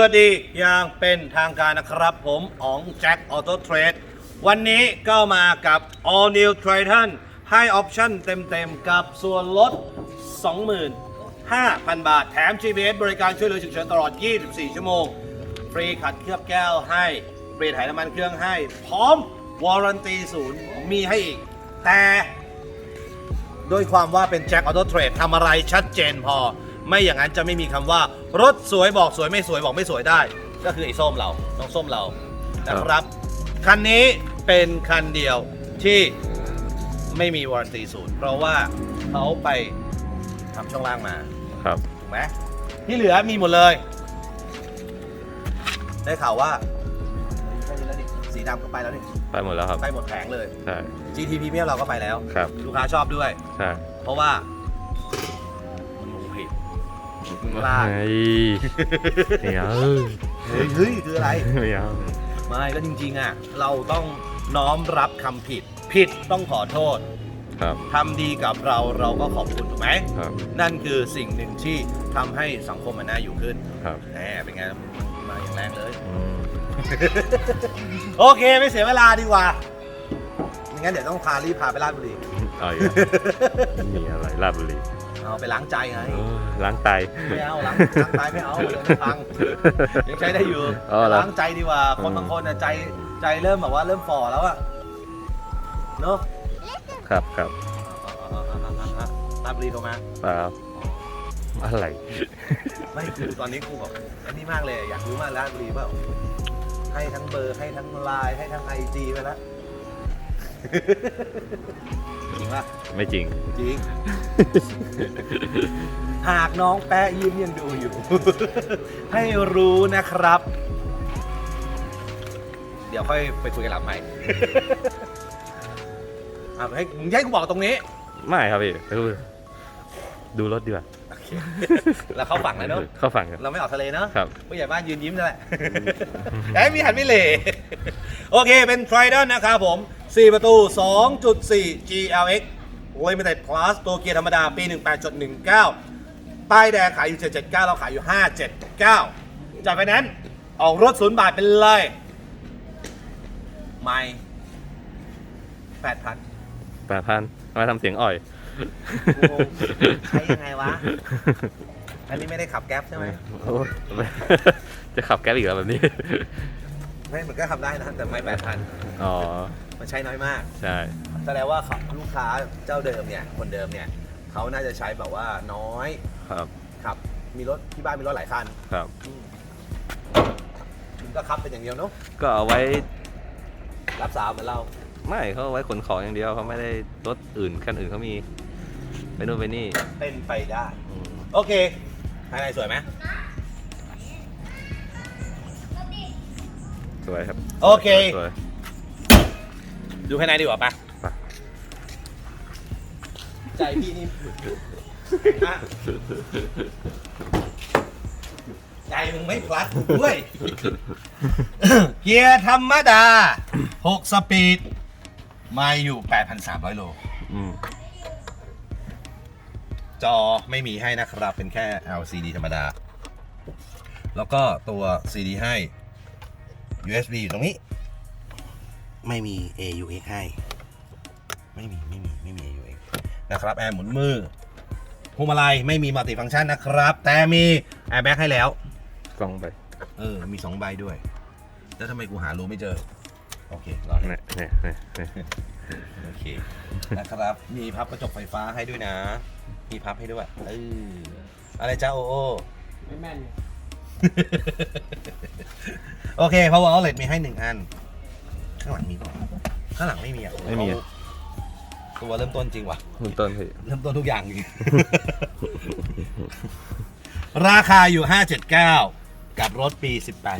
สวัสดีอย่างเป็นทางการนะครับ ผมอ๋องแจ็คออโต้เทรดวันนี้ก็มากับ All New Triton ให้ออปชั่นเต็มๆ กับส่วนลด 25,000 บาท แถม GPS บริการช่วยเหลือฉุกเฉินตลอด 24 ชั่วโมง ฟรีขัดเคลือบแก้วให้เปลี่ยนถ่ายน้ำมันเครื่องให้ พร้อมวอรันตีศูนย์มีให้อีก แต่ด้วยความว่าเป็นแจ็คออโต้เทรดทำอะไรชัดเจนพอ ไม่อย่างนั้นจะไม่มีคำว่ารถสวยบอกสวยไม่สวยบอกไม่สวยได้ ก็คือไอ้ส้มเราน้องส้มเรานะครับคันนี้เป็นคันเดียวที่ไม่มีวารันตีศูนย์เพราะว่าเขาไปทำช่องล่างมาครับ ถูกไหมที่เหลือมีหมดเลย ได้ข่าวว่าแค่นี้แล้วนี่สีดำก็ไปแล้วนี่ไปหมดแล้วครับ ไปหมดแผงเลย ใช่ GT Premium เราก็ไปแล้ว ครับ ลูกค้าชอบด้วย ใช่ เพราะว่ามันลงผิด ลากเฮ้ยไม่เอาเฮ้ยเฮ้ยคืออะไร ไม่เอาไม่ก็จริง ๆ อะ เราต้องน้อมรับคำผิด ผิดต้องขอโทษครับทำดีกับเราเราก็ขอบคุณถูกไหม ครับนั่นคือสิ่งหนึ่งที่ทำให้สังคมมันน่าอยู่ขึ้นครับแหมเป็นไงมาอย่างแรงเลย อืมโอเคไม่เสียเวลาดีกว่าไม่งั้นเดี๋ยวต้องพารีบพาไปราชบุรี เอาอีกแล้วมีอะไรลาดบุรี เอาไปล้างใจไงเออล้างไตไม่เอาล้างล้างตายไม่เอาเดี๋ยวมันพังยังใช้ได้อยู่อ๋อเหรอล้างใจดีกว่าคนอืมบางคนน่ะใจใจเริ่มแบบว่าเริ่มฝ่อแล้วอะเนอะครับครับราชบุรีโทรมาเปล่าอะไรไม่คือตอนนี้กูแบบอันนี้มากเลยอยากรู้มากราชบุรีเปล่าให้ทั้งเบอร์ให้ทั้งไลน์ให้ทั้งไอจีไปแล้ว จริงปะไม่จริง จริง หากน้องแปะยิ้มยังดูอยู่ ให้รู้นะครับ เดี๋ยวค่อยไปคุยกันหลังใหม่ อะให้มึงให้กูบอกตรงนี้ ไม่ครับพี่ดูดูรถดีกว่า แล้วเข้าฝั่งแล้วเนอะเข้าฝั่งกันเราไม่ออกทะเลเนอะครับผู้ใหญ่บ้านยืนยิ้มนั่นแหละไอ้ยมีหันไม่เหล่โอเคเป็น Trident นะครับผม 4 ประตู 2.4 GLX Limited Plus ตัวเกียร์ธรรมดาปี 18.19 ป้ายแดงขายอยู่ 779 เราขายอยู่ 579 จากไฟแนนซ์ออกรถศูนย์บาทเป็นเลยไม่8,000แปดพันทำไมทำเสียงอ่อยกู งงใช้ยังไงวะ อันนี้ไม่ได้ขับแก๊ปใช่ไหมโอ้ยจะขับแก๊ปอีกแล้วแบบนี้ ไม่มันก็ทำได้นะแต่ไม่แปดพันอ๋อ มันใช้น้อยมาก ใช่ แสดงว่าเขาลูกค้าเจ้าเดิมเนี่ย คนเดิมเนี่ย เขาน่าจะใช้แบบว่าน้อยครับ ขับ มีรถที่บ้านมีรถหลายคัน ครับคุณก็ขับเป็นอย่างเดียวเนาะ ก็เอาไว้ รับสาวเหมือนเรา ไม่เขาเอาไว้ขนของอย่างเดียวเขาไม่ได้รถอื่นคันอื่นเขามี ไปนู่นไปนี่เป็นไปได้ อืมโอเคภายในสวยไหมสวยครับโอเค สวยดูภายในดีกว่าปะไปใจพี่นี่มากใจมึงไม่พลัดกูด้วย เกียร์ธรรมดา 6 สปีด มาอยู่ 8,300 โล อืม จอไม่มีให้นะครับ เป็นแค่ LCD ธรรมดา แล้วก็ตัว CD ให้ USB อยู่ตรงนี้ ไม่มี AUX ให้ ไม่มี ไม่มี ไม่มี AUX นะครับ แอร์หมุนมือพวงมาลัยไม่มีมัลติฟังก์ชันนะครับ แต่มีแอร์แบ็กให้แล้วกล้องไปเออ มี2ใบด้วย แล้วทำไมกูหารูไม่เจอ โอเครอเลยเนี่ยเนี่ยเนี่ยเนี่ย โอเคนะครับ มีพับกระจกไฟฟ้าให้ด้วยนะ มีพับให้ด้วยเอออะไรจ้าโอโอไม่แม่นไงโอเค power outlet มีให้หนึ่งอัน ข้างหลังมีเปล่าข้างหลังไม่มีอะไม่มีอะตัวเริ่มต้นจริงว่ะ คุณต้นพี่เริ่มต้นทุกอย่างจริง ราคาอยู่ 579 กับรถปี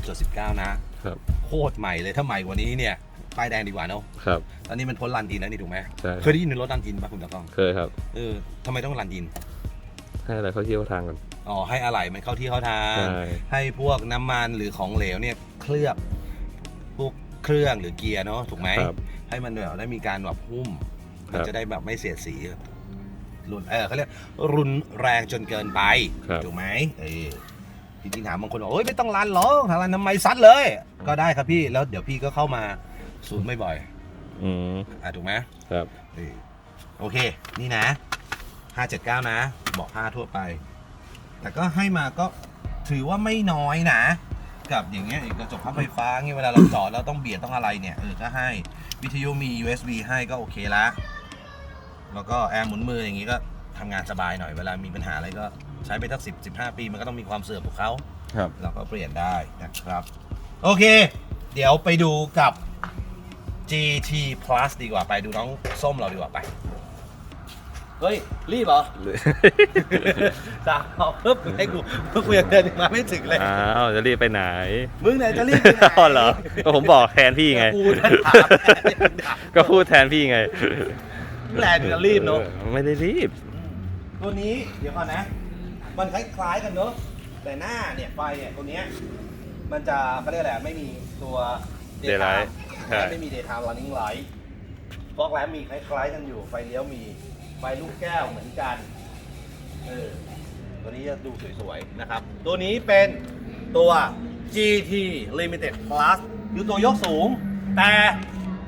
18.19 นะ ครับ โคตรใหม่เลยถ้าใหม่กว่านี้เนี่ย ป้ายแดงดีกว่าเนาะครับ ตอนนี้มันพ้นรันอินแล้วนี่ถูกไหมใช่ เคยได้ยินรถรันอินป่ะคุณตะกล้องเคยครับ เออทำไมต้องรันอิน ให้อะไรเขาเที่ยวทางก่อนอ๋อให้อะไหล่มันเข้าที่เข้าทาง ใช่ ให้พวกน้ำมันหรือของเหลวเนี่ยเคลือบพวกเครื่องหรือเกียร์เนาะถูกไหม ครับ ให้มันแบบได้มีการแบบหุ้ม ครับ มันจะได้แบบไม่เสียดสีรุนเออเขาเรียกรุนแรงจนเกินไป ครับ ถูกไหมเออจริงๆถามบางคนบอกโอ้ยไม่ต้องรันหรอกทางรันทำไมซัดเลย ก็ได้ครับพี่แล้วเดี๋ยวพี่ก็เข้ามา ศูนย์บ่อยอืมๆอะถูกไหมครับเออโอเค นี่นะ 579 นะ บอก5ทั่วไป แต่ก็ให้มาก็ถือว่าไม่น้อยนะ กับอย่างเงี้ยกระจกพับไฟฟ้าเงี้ยเวลาเราจอดเราต้องเบียดต้องอะไรเนี่ย เออ ก็ให้ วิทยุมี USB ให้ก็โอเคละ แล้วก็แอร์หมุนมืออย่างงี้ก็ทำงานสบายหน่อย เวลามีปัญหาอะไรก็ใช้ไปสัก10 15ปี มันก็ต้องมีความเสื่อมของเขาครับ เราก็เปลี่ยนได้นะครับ โอเค เดี๋ยวไปดูกับ GT Plus ดีกว่าไปดูน้องส้มเราดีกว่าไป เฮ้ย รีบเหรอจ้าเอาปึ๊บให้กูเพื่อกูยังเดินมาไม่ถึงเลย อ้าวจะรีบไปไหนมึงไหนจะรีบไปไหนอ๋อเหรอก็ผมบอกแทนพี่ไง กูจะถามก็พูดแทนพี่ไงแหละจะรีบเนาะออไม่ได้รีบ ตัวนี้เดี๋ยวก่อนนะ มันคล้ายๆกันเนอะแต่หน้าเนี่ยไฟเนี่ยตัวเนี้ยมันจะเขาเรียกอะไรไม่มีตัว Daylight ใช่ ไม่มี daytime running light ฟอกแลมมีคล้ายๆกันอยู่ ไฟเลี้ยวมี ไฟลูกแก้วเหมือนกัน เออ ตัวนี้จะดูสวยๆ นะครับ ตัวนี้เป็นตัว GT Limited Plus คือตัวยกสูง แต่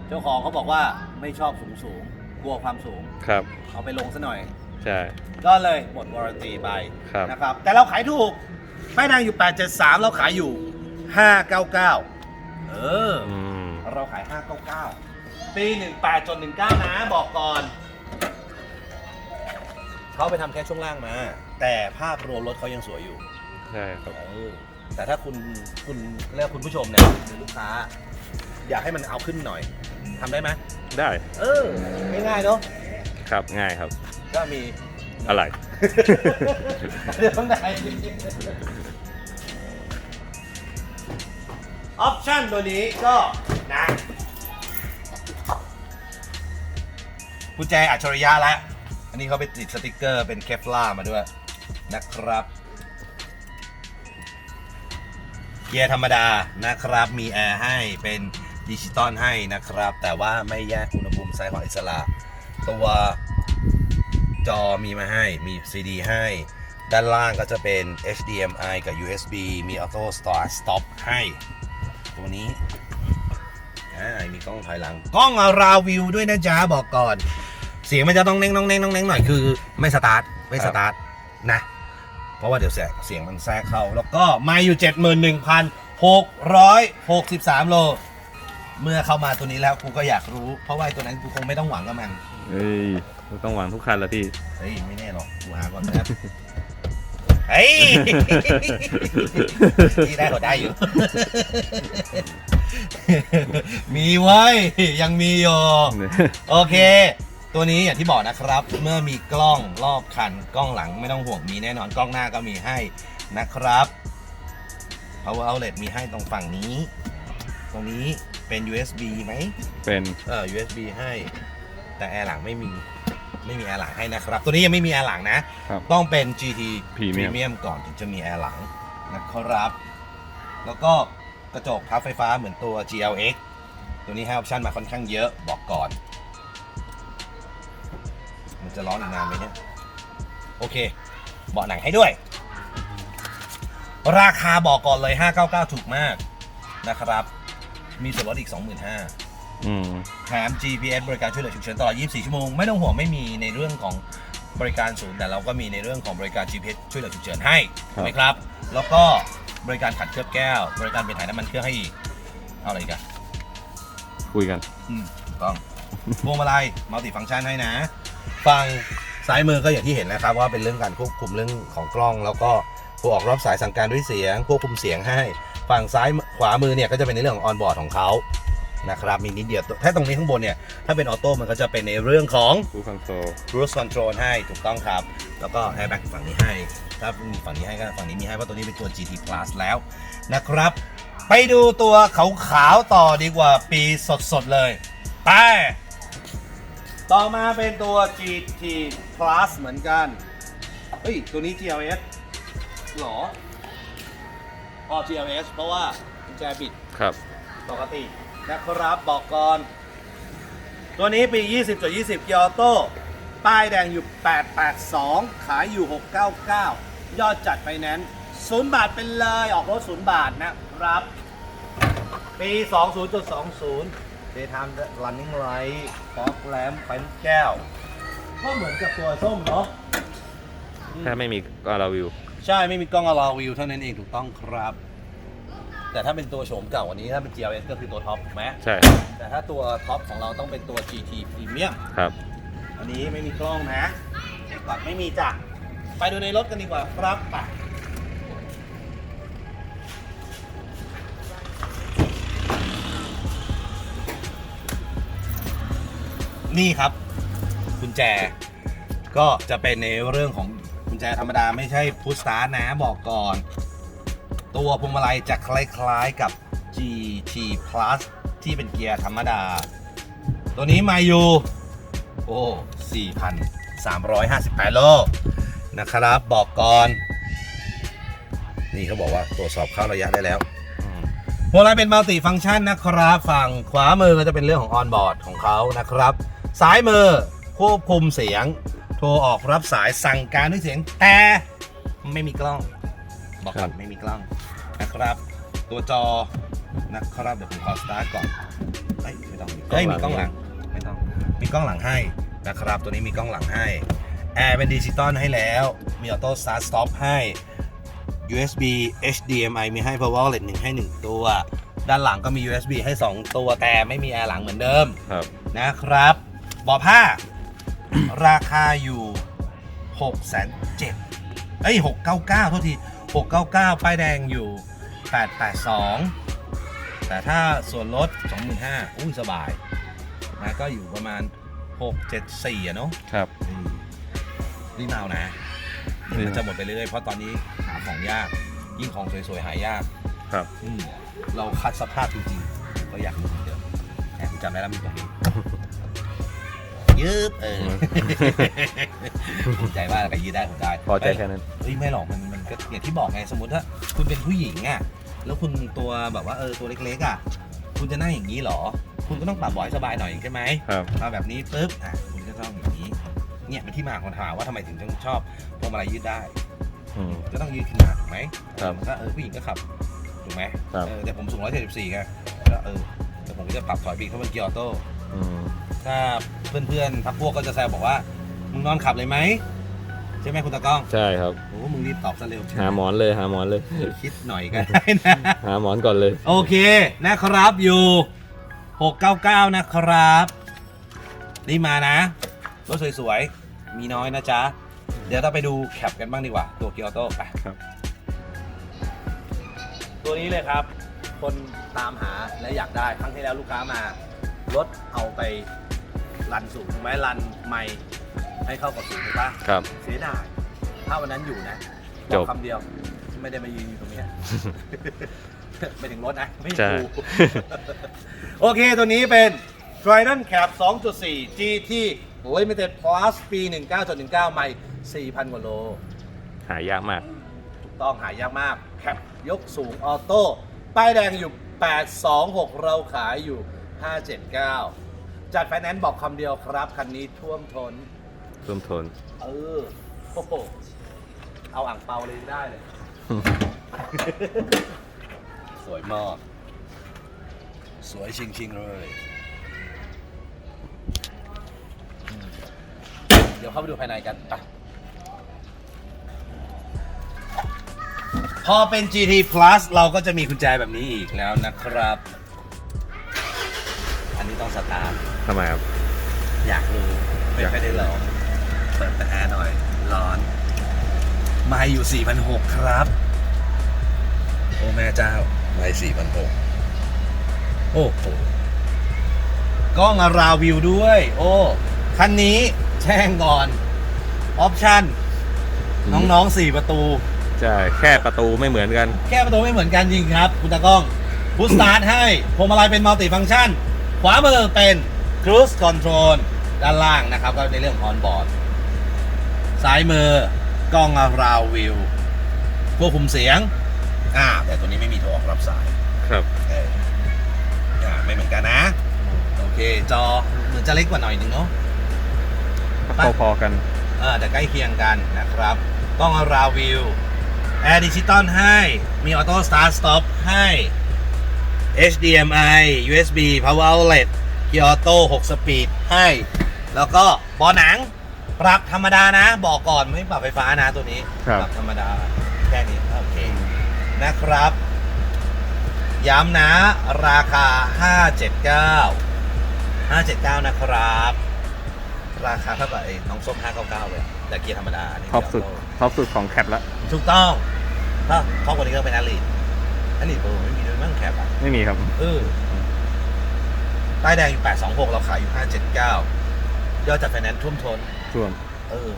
เจ้าของเขาบอกว่าไม่ชอบสูงสูงๆกลัวความสูง ครับ เอาไปลงซะหน่อย ใช่ ก็เลยหมดวารันตีไปครับ นะครับ แต่เราขายถูกป้ายแดงอยู่ 873 เราขายอยู่ 599 เออ อืม เราขาย 599 ปี 18 จน 19 นะ บอกก่อน เขาไปทำแค่ช่วงล่างมา แต่ภาพรวมรถเขายังสวยอยู่ ใช่ครับ เออแต่ถ้าคุณคุณเรียกคุณผู้ชมเนี่ยหรือลูกค้า อยากให้มันเอาขึ้นหน่อยทำได้ไหมได้เออง่ายๆเนาะครับง่ายครับ ก็มี อะไร เดี๋ยวข้างในออปชั่นตัวนี้ก็ นะกุญแจอัจฉริยะแล้วอันนี้เขาไปติดสติกเกอร์เป็นเคฟลามาด้วยนะครับ เกียร์ธรรมดานะครับ มีแอร์ให้เป็นดิจิตอลให้นะครับ แต่ว่าไม่แยกอุณหภูมิซ้ายขวาอิสระ ตัวจอมีมาให้มี CD ให้ ด้านล่างก็จะเป็น HDMI กับ USB มี Auto Start Stop ให้ ตัวนี้ อ่ามีกล้องถอยหลัง กล้องอาราวิวด้วยนะจ๊ะบอกก่อน เสียงมันจะต้องเน่งต้องเน่งต้องเน่งหน่อยคือไม่สตาร์ทไม่สตาร์ทนะ เพราะว่าเดี๋ยวเสียงเสียงมันแทรกเข้า แล้วก็ไม่อยู่ 71,663 โล เมื่อเข้ามาตัวนี้แล้วกูก็อยากรู้ เพราะว่าไอ้ตัวนั้นกูคงไม่ต้องหวังกับมันเฮ้ยต้องหวังทุกคันละพี่ เฮ้ยไม่แน่หรอกกูหาก่อนนะ เฮ้ยที่ได้ก็ได้อยู่ มีไว้ยยังมีอยู่โอเค ตัวนี้อย่างที่บอกนะครับ เมื่อมีกล้องรอบคัน กล้องหลังไม่ต้องห่วงมีแน่นอนกล้องหน้าก็มีให้นะครับ power outlet มีให้ตรงฝั่งนี้ ตรงนี้เป็น USB ไหมเป็น เออ USB ให้ แต่แอร์หลังไม่มี ไม่มีแอร์หลังให้นะครับ ตัวนี้ยังไม่มีแอร์หลังนะ ครับต้องเป็น GT Premium Premium ก่อนถึงจะมีแอร์หลังนะครับ แล้วก็กระจกพับไฟฟ้าเหมือนตัว GLX ตัวนี้ให้ออปชันมาค่อนข้างเยอะบอกก่อน มันจะร้อนอีกนานไหมเนี่ย โอเค เบาะหนังให้ด้วย ราคาบอกก่อนเลย 599 ถูกมากนะครับ มีส่วนลดอีก 25,000 อืม แถม GPS บริการช่วยเหลือฉุกเฉินตลอด 24 ชั่วโมง ไม่ต้องห่วงไม่มีในเรื่องของบริการศูนย์ แต่เราก็มีในเรื่องของบริการ GPS ช่วยเหลือฉุกเฉินให้ครับไหมครับ แล้วก็บริการขัดเคลือบแก้ว บริการเปลี่ยนถ่ายน้ำมันเครื่องให้อีก เอาอะไรอีกันคุยกัน อืมถูกต้อง พวงมาลัยมัลติฟังก์ชันให้นะ ฝั่งซ้ายมือก็อย่างที่เห็นนะครับ ว่าเป็นเรื่องการควบคุมเรื่องของกล้อง แล้วก็ผู้ออกรอบสายสั่งการด้วยเสียงควบคุมเสียงให้ ฝั่งซ้ายขวามือเนี่ยก็จะเป็นในเรื่องของออนบอร์ดของเขา นะครับมีนิดเดียวแค่ตรงนี้ข้างบนเนี่ย ถ้าเป็นออโต้มันก็จะเป็นในเรื่องของคูคอนโซล cruise control ให้ถูกต้องครับ แล้วก็ airbag ฝั่งนี้ให้ ถ้ามีฝั่งนี้ให้ก็ฝั่งนี้มีให้เพราะตัวนี้เป็นตัว GT Plus แล้วนะครับ ไปดูตัวขาวๆต่อดีกว่าปีสดๆเลยไปต่อมาเป็นตัว GT Plus เหมือนกัน เฮ้ย ตัวนี้ GLS หรออ๋อ GLS เพราะว่ากุญแจบิด ครับ ปกติ นะครับบอกก่อน ตัวนี้ปี 20จ20เกียร์ออโต้ป้ายแดงอยู่ 882 ขายอยู่ 699 ยอดจัดไฟแนนซ์ศูนย์บาทเป็นเลยออกรถศูนย์บาทนะครับ ปี 20.20 Daytime Running Light Fog Lamp ไฟลูกแก้ว ก็เหมือนกับตัวส้มเนาะถ้าไม่มีก็เราวิว ใช่ไม่มีกล้องอลาวิวเท่านั้นเองถูกต้องครับ แต่ถ้าเป็นตัวโฉมเก่าวันนี้ถ้าเป็น GLS ก็คือตัวท็อปถูกไหมใช่แต่ถ้าตัวท็อปของเราต้องเป็นตัว GT Premium ครับ อันนี้ไม่มีกล้องนะเช็คก่อนไม่มีจ้ะไปดูในรถกันดีกว่าครับไปนี่ครับกุญแจก็จะเป็นในเรื่องของกุญแจธรรมดาไม่ใช่พุชสตาร์ทนะบอกก่อน ตัวพวงมาลัยจะคล้ายๆกับ GT Plus ที่เป็นเกียร์ธรรมดา ตัวนี้มาอยู่โอ้4,358 โล นะครับ บอกก่อน นี่เขาบอกว่าตรวจสอบเข้าระยะได้แล้วพวงมาลัยเป็นมัลติฟัง c t ชันนะครับ ฝั่งขวามือก็จะเป็นเรื่องของออนบอร์ดของเขานะครับ ซ้ายมือควบคุมเสียง โทรออกรับสายสั่งการด้วยเสียงแต่ไม่มีกล้อง บอกก่อนไม่มีกล้องนะครับ ตัวจอนะครับเดี๋ยวผมขอสตาร์ทก่อนเอ้ยไม่ต้องเอ้ยมีกล้องหลังไม่ต้องมีกล้องหลังให้นะครับ ตัวนี้มีกล้องหลังให้แอร์เป็นดิจิตอลให้แล้ว มีออโต้สตาร์ทสต็อปให้ USB HDMI มีให้ Power Outlet 1ให้ 1 ตัว ด้านหลังก็มี USB ให้ 2 ตัวแต่ไม่มีแอร์หลังเหมือนเดิมครับนะครับเบาะผ้า ราคาอยู่6 7 0 0เอ้ย699โทษที 699 ป้ายแดงอยู่ 882 แต่ถ้าส่วนลด 25,000อุ้ยสบายนะก็อยู่ประมาณ 674อะเนาะครับอืมรีบมาเอานะเดี๋ยวมันจะหมดไปเรื่อยๆเพราะตอนนี้หาของยาก ยิ่งของสวยๆ หายากครับอืมเราคัดสภาพจริงๆก็อยากรู้เหมือนเดิมแอบจำได้แล้วมีตรงนี้ยืดเออภูมิใจว่าอะไรยืดได้ผมได้พอใจแค่นั้นเฮ้ยไม่หรอกมันมัน ก็อย่างที่บอกไงสมมติถ้าคุณเป็นผู้หญิงอะแล้วคุณตัวแบบว่าเออตัวเล็กๆอะ คุณจะนั่งอย่างนี้เหรอ คุณก็ต้องปรับเบาะให้สบายหน่อยใช่ไหมครับมาแบบนี้ปุ๊บอะคุณก็ต้องอย่างนี้ เนี่ยเป็นที่มาของถามว่าทำไมถึงต้องชอบพวงมาลัยยืดได้อืมก็ต้องยืดขนาดถูกไหมครับมันก็เออผู้หญิงก็ขับถูกไหมครับเออแต่ผมสูง174ไงก็เออแต่ผมก็จะปรับถอยบีกเพราะมันเกียร์ออโต้อืมถ้าเพื่อนๆพักพวกก็จะแซวบอกว่ามึงนอนขับเลยไหม ใช่ไหมคุณตากล้องใช่ครับโอ้มึงรีบตอบซะเร็วหาหมอนเลยหาหมอนเลย คิดหน่อยก็ได้นะ หาหมอนก่อนเลย โอเคนะครับอยู่ 699 นะครับนี่มานะรถสวยๆ มีน้อยนะจ๊ะ เดี๋ยวเราไปดูแคปกันบ้างดีกว่า ตัวเกียร์ออโต้ไปครับ ตัวนี้เลยครับ คนตามหาและอยากได้ ครั้งที่แล้วลูกค้ามารถเอาไปรันสูงถูกไหมรันไม่ ให้เข้ากับสูงถูกปะครับ เสียดายถ้าวันนั้นอยู่นะจบ อกคำเดียว ไม่ได้มายืนอยู่ตรงเนี้ย ไม่ถึงรถนะ ไม่ใช่กูโอเค ตัวนี้เป็น Trident Cap 2.4 GT Limited Plus ปี 19.19 ใหม่ 4,000 กว่าโล หายากมากถูกต้องหายากมากแคปยกสูงออโต้ ป้ายแดงอยู่ 826 เราขายอยู่ 579 จัดไฟแนนซ์บอกคำเดียวครับ คันนี้ท่วมทน ท่วมทน เออโอ้โหเอาอ่างเปาเลยได้เลย สวยมาก สวยจริงๆเลยอืมเดี๋ยวเข้าไปดูภายในกันไปพอเป็น GT Plus เราก็จะมีกุญแจแบบนี้อีกแล้วนะครับ อันนี้ต้องสตาร์ททำไมครับ อยากรู้ไม่ค่อยได้ลอง เปิดแต่แอร์หน่อย ร้อนมาอยู่ 4,600 ครับ โอ้ แม่เจ้ามา4,600 โอ้โหกล้องอาราวิวด้วย โอ้ คันนี้แช่งก่อน ออปชั่น น้องๆ4ประตู ใช่ แค่ประตูไม่เหมือนกันแก้ประตูไม่เหมือนกันจริงครับ คุณตากล้องพุชสตาร์ทให้พวงมาลัยเป็นมัลติฟัง c t ชัน ขวามือเป็น Cruise Control ด้านล่างนะครับ ก็ในเรื่องออนบอร์ด ซ้ายมือกล้องอาราววิวควบคุมเสียง อ่า แต่ตัวนี้ไม่มีโทรออกรับสายครับเอออ่าไม่เหมือนกันนะ โอเค จอเหมือนจะเล็กกว่าหน่อยหนึงเนาะพอๆกันเออแต่ใกล้เคียงกันนะครับ กล้องอาราวิวแอร์ดิจิตอลให้ มีออโต้สตาร์ทสต็อปให้ HDMI USB Power Outlet เกียร์ออโต้6สปีดให้ แล้วก็เบอหนัง ปรับธรรมดานะ บอกก่อนไม่ปรับไฟฟ้านะตัวนี้ครับ ปรับธรรมดาแค่นี้โอเคนะครับ ย้ำนะราคา 579 579 นะครับ ราคาเท่ากับไอ้น้องส้ม599เลยแต่เกียร์ธรรมดานี่ท็อปสุดเกียร์ออโต้ท็อปสุดของแคปละถูกต้องถ้าท็อปกว่านี้ก็เป็นอาลีดอาลีดเบอร์ไม่มีด้วยมั้งแคปอะ ไม่มีครับ เออป้ายแดงอยู่ 826 เราขายอยู่ 579 ยอดจัดไฟแนนซ์ท่วมทน ส่วนเออ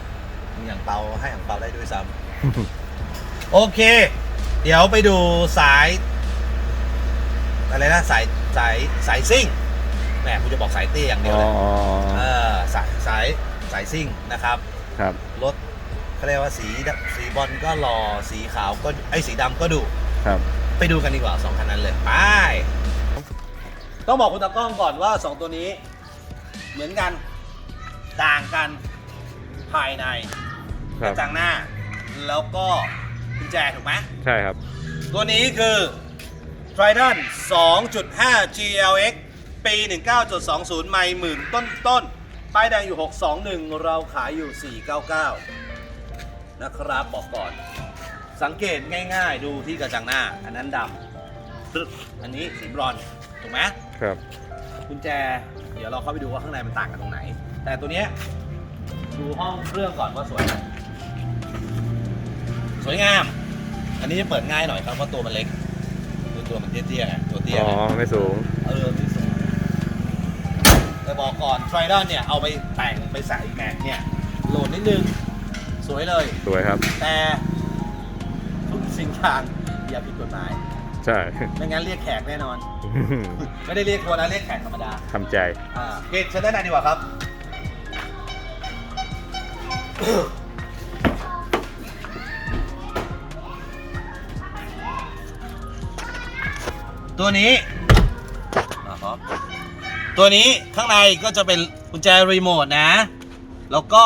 มีอย่างเปาให้อย่างเปาได้ด้วยซ้ำ โอเค เดี๋ยวไปดูสาย อะไรนะ สายสายสายซิ่งแหมกูจะบอกสายเตี้ยอย่างเดียวอ๋อเลยเออสายสายสายซิ่งนะครับ ครับ รถเขาเรียกว่าสีดำสีบอลก็หล่อสีขาวก็ไอ้ยสีดำก็ดุครับ ไปดูกันดีกว่าสองคันนั้นเลยไปต้องบอกคุณตากล้องก่อนว่าสองตัวนี้ เหมือนกันต่างกัน ภายในคกรับระจังหน้า แล้วก็กุญแจถูกไหม ใช่ครับ ตัวนี้คือ Trident 2.5 GLX ปี 19.20 ไม่หมื่นต้นต้นๆป้ายแดงอยู่ 621 เราขายอยู่ 499 นะครับบอกก่อน สังเกตง่ายๆ ดูที่กระจังหน้า อันนั้นดำปึ๊บอันนี้สีบรอนซ์ถูกไหม ครับ กุญแจ เดี๋ยวเราเข้าไปดูว่าข้างในมันต่างกันตรงไหน แต่ตัวเนี้ย ดูห้องเครื่องก่อนว่าสวยไหมสวยงาม อันนี้จะเปิดง่ายหน่อยครับเพราะตัวมันเล็กดูตัวมันเตี้ยๆไงตัวเตี้ยอ๋อ ไงไม่สูง เออไม่สูงแต่บอกก่อน t r i d o n เนี่ยเอาไปแต่งไปใส่แม็กเนี่ยโหลดนิดนึง สวยเลย สวยครับ แต่ทุกสิ่งอย่างอย่าผิดกฎหมายใช่ ไม่งั้นเรียกแขกแน่นอน ไม่ได้เรียกทัวร์นะเรียกแขกธรรมดาทำใจ อ่าโอเคเชิญด้านในดีกว่าครับ ตัวนี้นะครับตัวนี้ข้างในก็จะเป็นกุญแจรีโมทนะ แล้วก็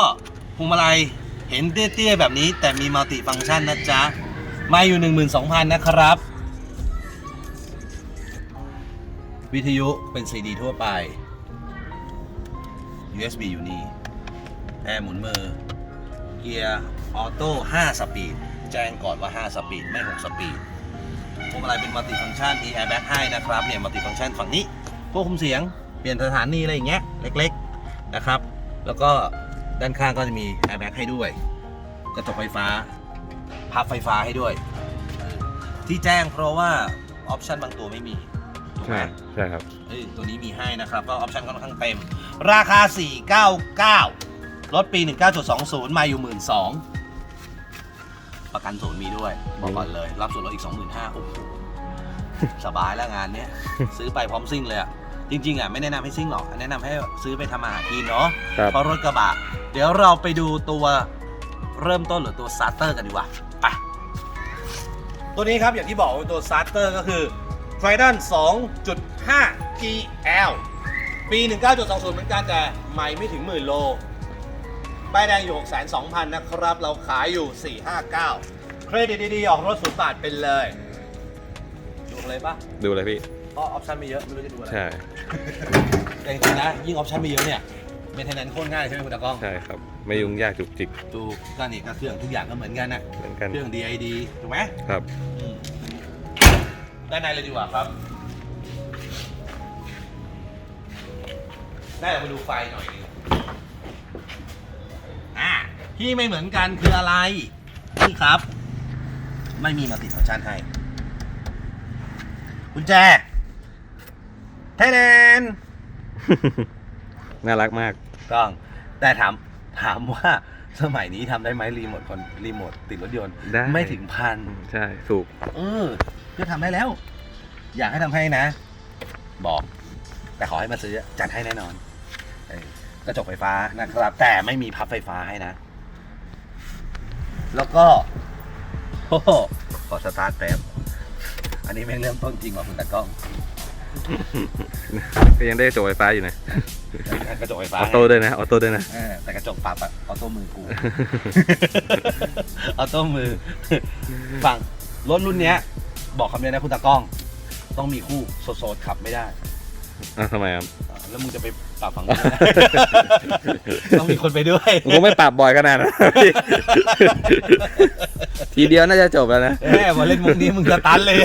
พวงมาลัยเห็นเตี้ยๆแบบนี้ แต่มีมัลติฟังก์ชันนะจ๊ะ มาอยู่ 12,000 นะครับ วิทยุเป็น CD ทั่วไป USB อยู่นี่แอร์หมุนมือ เกียร์ออโต้5สปีด แจ้งก่อนว่า 5 สปีด ไม่ 6 สปีดพวงมาลัยเป็นมัลติฟังก์ชันมีแอร์แบ็กให้นะครับเนี่ยมัลติฟังก์ชันฝั่งนี้ควบคุมเสียงเปลี่ยนสถานีอะไรอย่างเงี้ยเล็กๆนะครับ แล้วก็ด้านข้างก็จะมีแอร์แบ็กให้ด้วย กระจกไฟฟ้าพับไฟฟ้าให้ด้วย ที่แจ้งเพราะว่าออปชันบางตัวไม่มีถูกไหมใช่ใช่ครับเอ้ยตัวนี้มีให้นะครับก็ออปชันค่อนข้างเต็ม ราคา 499 รถปี 19.20 มาอยู่ 12,000ประกันศูนย์มีด้วย บอกก่อนเลย รับส่วนลดอีก 25,000โอ้โหสบายแล้วงานเนี้ย ซื้อไปพร้อมซิ่งเลยอะจริง ๆอะไม่แนะนำให้ซิ่งหรอก แนะนำให้ซื้อไปทำอาหารกินเนาะครับ เพราะรถกระบะ เดี๋ยวเราไปดูตัวเริ่มต้นหรือตัวสตาร์เตอร์กันดีกว่าไปตัวนี้ครับอย่างที่บอกว่าตัวสตาร์เตอร์ก็คือ Trident 2.5 GL ปี 19.20 เหมือนกันแต่ไม่ไม่ถึงหมื่นโล ป้ายแดงอยู่602,000 นะครับ เราขายอยู่ 459 เครดิตดีๆ ออกรถศูนย์บาทเป็นเลย ดูเลยปะดูเลยพี่เพราะออปชั่นไม่เยอะ ไม่รู้จะดูอะไร ใช่ แต่จริงๆนะ ยิ่งออปชั่นไม่เยอะเนี่ยเมนเทนแนนซ์โคตรง่ายใช่ไหมคุณตากล้องใช่ครับ ไม่ยุ่งยากจุกจิกดูก็นี่ก็เครื่องทุกอย่างก็เหมือนกันนะเหมือนกันเครื่อง DID ถูกไหมครับอืมด้านในเลยดีกว่าครับได้เราไปดูไฟหน่อยหนึง อะที่ไม่เหมือนกันคืออะไรนี่ครับ ไม่มีมาติดฟังก์ชันให้กุญแจเทนนน่ารักมากต้องแต่ถามถามว่าสมัยนี้ทำได้ไหมรีโมทคอนรีโมทติดรถยนต์ได้ไม่ถึงพันใช่ถูกเออก็ทำได้แล้ว อยากให้ทำให้นะ บอก แต่ขอให้มาซื้อจัดให้แน่นอนเออ กระจกไฟฟ้านะครับ แต่ไม่มีพับไฟฟ้าให้นะ แล้วก็โอ้โหขอสตาร์ทแป๊บอันนี้แม่งเริ่มต้นจริงว่ะคุณตากล้องก็ยังได้กระจกไฟฟ้าอยู่นะกระจกไฟอฟ้าอโต้ด้วยนะออโต้ด้วยนะเออแต่กระจกปรับอะออโต้มือกูออโต้มือฝั่งรถรุ่นเนี้ย บอกคำเดียวนะคุณตากล้อง ต้องมีคู่โซดๆขับไม่ได้ อะทำไมครับ อ่าแล้วมึงจะไปปรับฝั่งนู้นไม่ได้ต้องมีคนไปด้วย ผมก็ไม่ปรับบ่อยขนาดนั้น ทีเดียวน่าจะจบแล้วนะแม่พอเล่นมุกนี้มึงจะตันเลย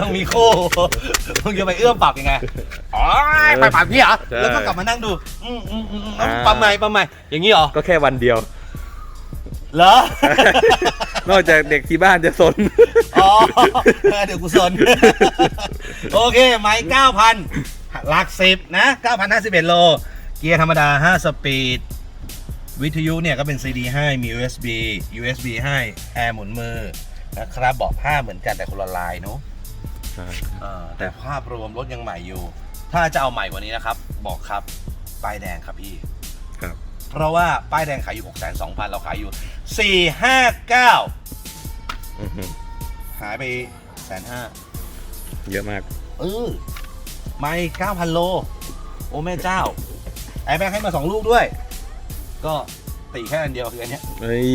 ต้องมีคู่มึงจะไปเอื้อมปรับยังไงอ๋อไปปรับพี่เหรอ ใช่แล้วก็กลับมานั่งดู อืมอืมอืมอืมอ่าปรับใหม่ปรับใหม่อย่างนี้เหรอ ก็แค่วันเดียว เหรอ นอกจากเด็กที่บ้านจะสน อ๋อเดี๋ยวกูสน โอเค ไม้เก้าพันหลักสิบนะเก้าพันห้าสิบเอ็ดโล เกียร์ธรรมดา5สปีด วิทยุเนี่ยก็เป็น CD ให้ มี USB USB ให้ แอร์หมุนมือ นะครับเบอกผ้าเหมือนกันแต่คนละลายเนาะเออแต่ภาพรวมรถยังใหม่อยู่ ถ้าจะเอาใหม่กว่านี้นะครับ บอกครับป้ายแดงครับพี่ครับ เพราะว่าป้ายแดงขายอยู่6 2 0 0 0 เราขายอยู่ 459อื้อหือหายไปแสนห้าเยอะมาก เออไม่เก้าพันโล โอ้แม่เจ้า ไอแบงให้มาสองลูกด้วย ก็ตีแค่อันเดียวคืออันเนี้ย เฮ้ย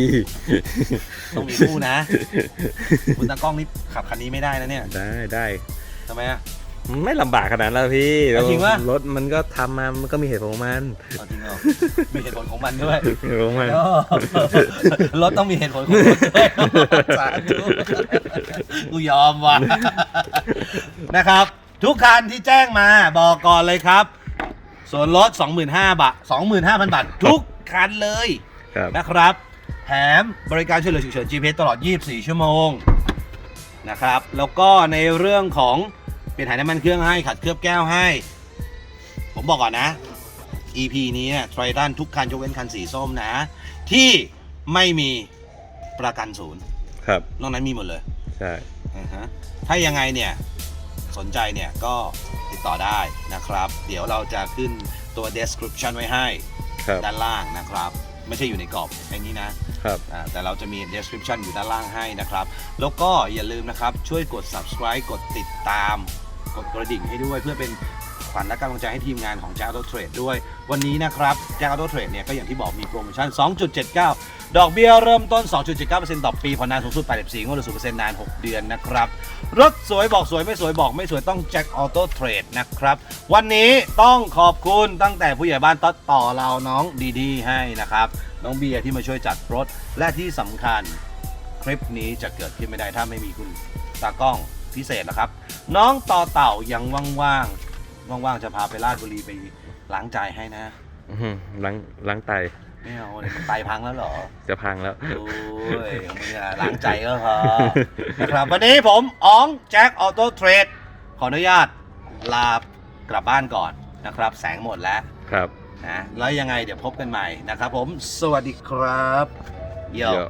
ต้องมีคู่นะ คุณตากล้องนี่ขับคันนี้ไม่ได้นะเนี่ย ได้ได้ทำไมอะ ไม่ลำบากขนาดนั้นแล้วพี่อะจริงปะ รถมันก็ทำมา มันก็มีเหตุผลของมันเอาจริงเหรอมีเหตุผลของมันด้วยเหตุผลของมัน โอ้รถต้องมีเหตุผลของรถด้วยสาธุกูยอมว่ะ นะครับ ทุกคันที่แจ้งมาบอกก่อนเลยครับ ส่วนลด25,000 บาท 25,000 บาท ทุกคันเลยครับ นะครับ แถมบริการช่วยเหลือฉุกเฉิน GPS ตลอด 24 ชั่วโมงนะครับ แล้วก็ในเรื่องของ เปลี่ยนถ่ายน้ำมันเครื่องให้ขัดเคลือบแก้วให้ ผมบอกก่อนนะ EP นี้ไทรตันทุกคันยกเว้นคันสีส้มนะ ที่ไม่มีประกันศูนย์ครับนอกนั้นมีหมดเลยใช่อ่าฮะถ้ายังไงเนี่ย สนใจเนี่ยก็ติดต่อได้นะครับ เดี๋ยวเราจะขึ้นตัว description ไว้ให้ครับด้านล่างนะครับ ไม่ใช่อยู่ในกรอบไอ้นี้นะครับ อ่าแต่เราจะมี description อยู่ด้านล่างให้นะครับ แล้วก็อย่าลืมนะครับ ช่วยกด subscribe กดติดตาม กดกระดิ่งให้ด้วย เพื่อเป็นขวัญและกำลังใจให้ทีมงานของ Jack Auto Trade ด้วย วันนี้นะครับ Jack Auto Trade เนี่ยก็อย่างที่บอกมีโปรโมชั่น 2.79 ดอกเบี้ยเริ่มต้น 2.79%ต่อปีผ่อนนานสูงสุด 84งวดละ0%นาน 6 เดือนนะครับ รถสวยบอกสวยไม่สวยบอกไม่สวยต้อง Jack Auto Trade นะครับ วันนี้ต้องขอบคุณตั้งแต่ผู้ใหญ่บ้านตัดต่อเราน้องดีๆให้นะครับ น้องเบียร์ที่มาช่วยจัดรถและที่สำคัญคลิปนี้จะเกิดขึ้นไม่ได้ถ้าไม่มีคุณตากล้อง พิเศษนะครับ น้องต่อเต่ายังว่างๆว่างๆจะพาไปลาดบุรีไปล้างใจให้นะอื้อหือล้างล้างไตไม่เอาเลยไตพังแล้วเหรอ จะพังแล้ว โอ้ยของมึงอะล้างใจก็พอนะครับวันนี้ผมอ๋องแจ็คออโต้เทรดขออนุญาตลากลับบ้านก่อนนะครับ แสงหมดแล้วครับนะแล้วยังไงเดี๋ยวพบกันใหม่นะครับผม สวัสดีครับโย เดี๋ยว